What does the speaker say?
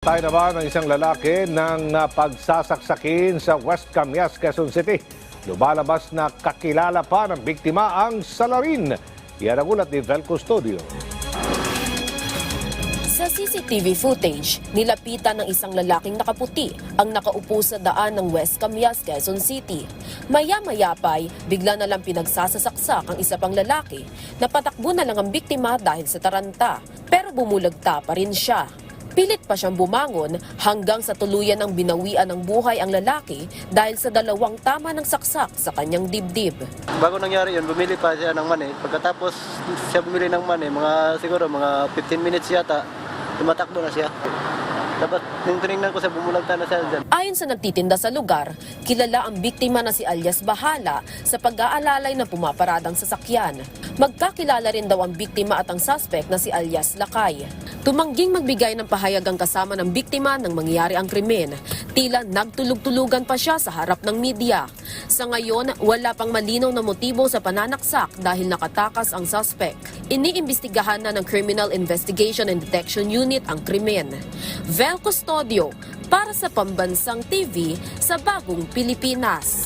Tayo naman ng isang lalaki ng ah, pagsasaksakin sa West Camias, Quezon City. Lumalabas na kakilala pa ng biktima ang salarin. Yan ang ulat ni Vel Custodio. Sa CCTV footage, nilapitan ng isang lalaking nakaputi ang nakaupo sa daan ng West Camias, Quezon City. Maya-maya pa'y bigla na lang pinagsasasaksak ang isa pang lalaki na patakbo na lang ang biktima dahil sa taranta. Pero bumulagta pa rin siya. Pilit pa siyang bumangon hanggang sa tuluyan ng binawian ng buhay ang lalaki dahil sa dalawang tama ng saksak sa kanyang dibdib. Bago nangyari yun, bumili pa siya ng mani. Pagkatapos siya bumili ng mani, mga siguro mga 15 minutes yata, tumatakbo na siya. Dapat nung tinignan ko siya, bumulagta na siya dyan. Ayon sa nagtitinda sa lugar, kilala ang biktima na si alias Bahala sa pag-aalalay na pumaparadang sasakyan. Magkakilala rin daw ang biktima at ang suspect na si alias Lakay. Tumangging magbigay ng pahayag ang kasama ng biktima nang mangyari ang krimen. Tila nagtulog-tulugan pa siya sa harap ng media. Sa ngayon, wala pang malinaw na motibo sa pananaksak dahil nakatakas ang suspect. Iniimbestigahan na ng Criminal Investigation and Detection Unit ang krimen. Vel Custodio para sa Pambansang TV sa Bagong Pilipinas.